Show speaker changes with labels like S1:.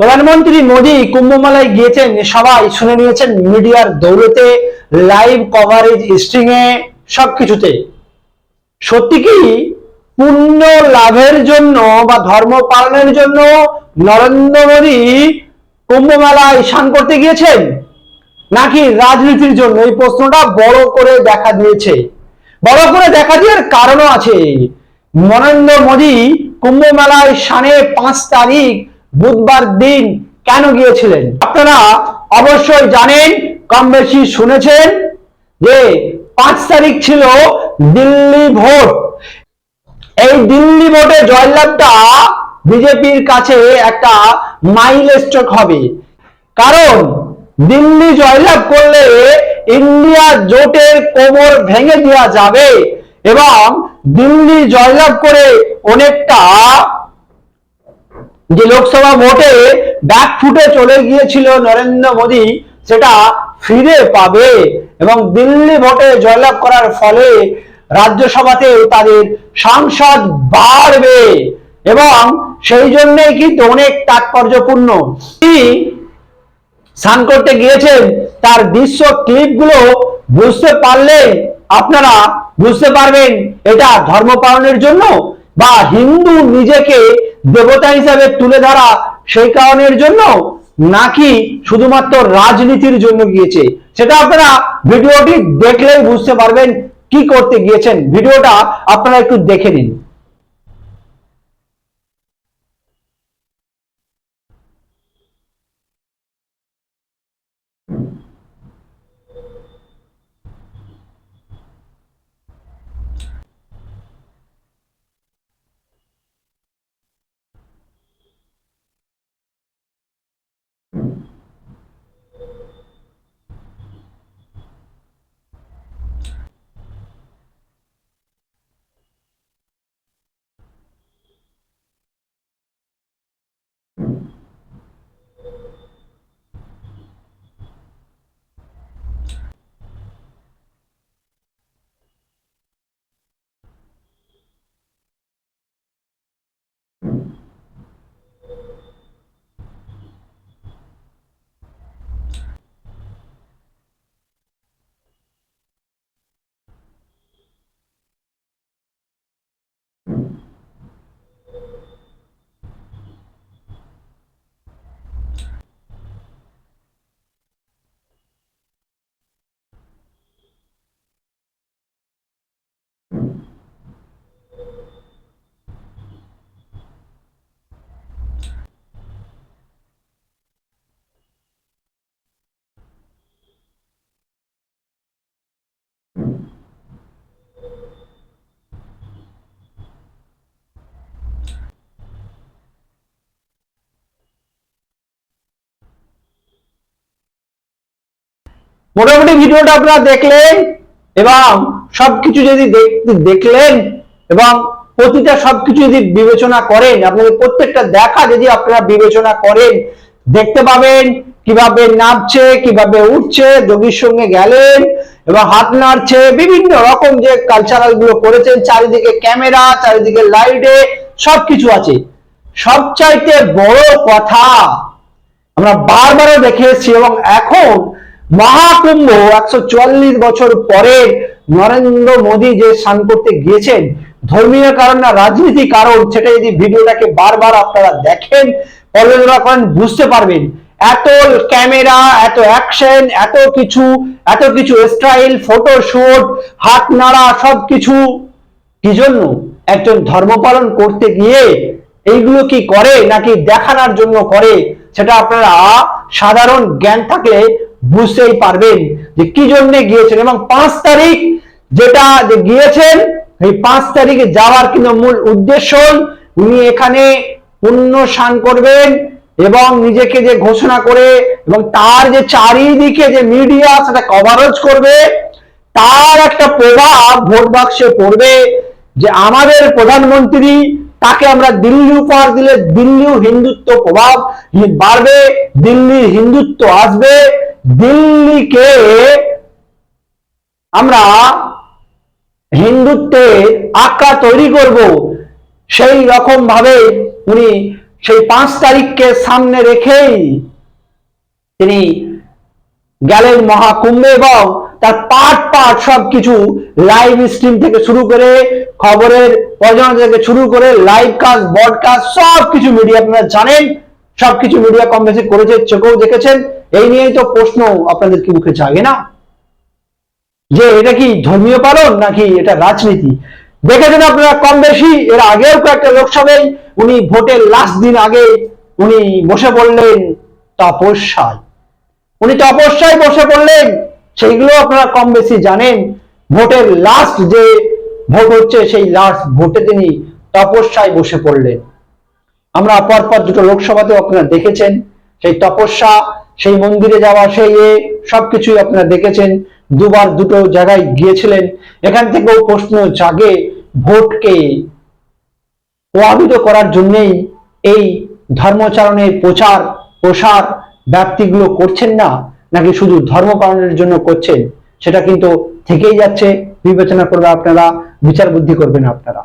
S1: প্রধানমন্ত্রী মোদী কুম্ভমেলায় গিয়েছেন, সবাই শুনে নিয়েছেন মিডিয়ার দৌলতে লাইভ কভারেজ স্ট্রিং এ, সবকিছুতে। সত্যি কি? পুণ্য লাভের জন্য বা ধর্ম পালনের জন্য নরেন্দ্র মোদী কুম্ভ মেলায় স্নান করতে গিয়েছেন? নাকি রাজনীতির জন্য? এই প্রশ্নটা বড় করে দেখা দিয়েছে। বড় করে দেখা দেওয়ার কারণও আছে। নরেন্দ্র মোদী কুম্ভ মেলায় স্নানে পাঁচ তারিখ বুধবার দিন কেন গিয়েছিলেন? আপনারা অবশ্যই জানেন কম বেশি শুনেছেন যে পাঁচ তারিখ ছিল দিল্লি ভোট। এই দিল্লি ভোটে জয়লাভটা বিজেপির কাছে একটা মাইল হবে। কারণ দিল্লি জয়লাভ করলে ইন্ডিয়া জোটের কোমর ভেঙে দেওয়া যাবে এবং দিল্লি জয়লাভ করে অনেকটা যে লোকসভা ভোটে ব্যাক ফুটে চলে গিয়েছিল নরেন্দ্র মোদী, সেটা ফিরে পাবে এবং দিল্লি ভোটে জয়লাভ করার ফলে রাজ্যসভাতে তাদের সাংসদ বাড়বে এবং সেই জন্যই কিন্তু অনেক তাৎপর্যপূর্ণ। তিনি স্নান করতে গিয়েছেন, তার দৃশ্য ক্লিপগুলো বুঝতে পারলে আপনারা বুঝতে পারবেন, এটা ধর্ম পালনের জন্য বা হিন্দু নিজেকে দেবতা হিসাবে তুলে ধরা সেই কারণের জন্য নাকি শুধুমাত্র রাজনীতির জন্য গিয়েছে? সেটা আপনারা ভিডিওটি দেখলেই বুঝতে পারবেন কি করতে গিয়েছেন। ভিডিওটা আপনারা একটু দেখে নিন। মোটামুটি ভিডিওটা আপনারা দেখলেন এবং সবকিছু যদি দেখ- দেখলেন এবং প্রতিটা সবকিছু যদি বিবেচনা করেন, আপনাদের প্রত্যেকটা দেখা যদি আপনারা বিবেচনা করেন, দেখতে পাবেন কীভাবে নাচছে কীভাবে উঠছে, যোগীর সঙ্গে গেলেন এবং হাত নাড়ছে, বিভিন্ন রকম যে কালচারালগুলো করেছেন, চারিদিকে ক্যামেরা চারিদিকে লাইটে সবকিছু আছে। সবচাইতে বড় কথা আমরা বারবারও দেখে এসেছি এবং এখন মহাকুম্ভ একশো চুয়াল্লিশ বছর পরে নরেন্দ্র মোদী যে স্নান করতে গিয়েছেন, ধর্মীয় কারণ না রাজনীতি কারণ, সেটা যদি ভিডিওটাকে বারবার আপনারা দেখেন পর্যালোচনা করেন বুঝতে পারবেন। এত ক্যামেরা, এত অ্যাকশন, এত কিছু এত কিছু স্টাইল ফটোশুট হাত নাড়া, সবকিছু। কি জন্য? একজন ধর্ম পালন করতে গিয়ে এইগুলো কি করে, নাকি দেখানোর জন্য করে, সেটা আপনারা সাধারণ জ্ঞান থাকলে বুঝতেই পারবেন যে কি জন্য গিয়েছেন। এবং পাঁচ তারিখ যেটা যে গিয়েছেন, এই পাঁচ তারিখে যাওয়ার কিন্তু মূল উদ্দেশ্য উনি এখানে পুণ্য স্নান করবেন এবং নিজেকে যে ঘোষণা করে এবং তার যে চারিদিকে যে মিডিয়া সেটা কভারেজ করবে, তার একটা প্রভাব ভোট বাক্সে পড়বে যে আমাদের প্রধানমন্ত্রী, তাকে আমরা দিল্লি উপহার দিলে দিল্লিও হিন্দুত্ব প্রভাব বাড়বে, দিল্লির হিন্দুত্ব আসবে। দিল্লিকে আমরা হিন্দুত্বে আঁকা তৈরি করব। সেই রকম ভাবে উনি সেই পাঁচ তারিখকে সামনে রেখেই তিনি গেলেন মহাকুম্ভে এবং তার পার্ট পার্ট সবকিছু লাইভ স্ট্রিম থেকে শুরু করে খবরের প্রযোজনা থেকে শুরু করে লাইভ কাজ ব্রডকাস্ট সবকিছু মিডিয়া আপনারা জানেন। সবকিছু মিডিয়া কম বেশি করেছে, চোখেও দেখেছেন। এই নিয়েই তো প্রশ্ন আপনাদের কি মুখে জাগে না? যে এটা কি ধর্মীয় পালন নাকি এটা রাজনীতি? দেখেছেন আপনারা কম বেশি, এর আগেও কয়েকটা লোকসভায় উনি ভোটের লাস্ট দিন আগে উনি বসে পড়লেন তপস্যায়। উনি তপস্যায় বসে পড়লেন, সেইগুলো আপনারা কম বেশি জানেন। ভোটের লাস্ট যে ভোট হচ্ছে, সেই লাস্ট ভোটে তিনি তপস্যায় বসে পড়লেন। আমরা পরপর দুটো লোকসভাতেও আপনারা দেখেছেন, সেই তপস্যা, সেই মন্দিরে যাওয়া, সেই এ, সবকিছুই আপনারা দেখেছেন, দুবার দুটো জায়গায় গিয়েছিলেন। এখান থেকেও প্রশ্ন জাগে ভোটকে প্রভাবিত করার জন্যই এই ধর্মচারণের প্রচার, প্রসার ব্যাপ্তিগুলো করছেন না, নাকি শুধু ধর্ম পালনের জন্য করছেন? সেটা কিন্তু থেকেই যাচ্ছে। বিবেচনা করবে আপনারা বিচার বুদ্ধি করবেন আপনারা।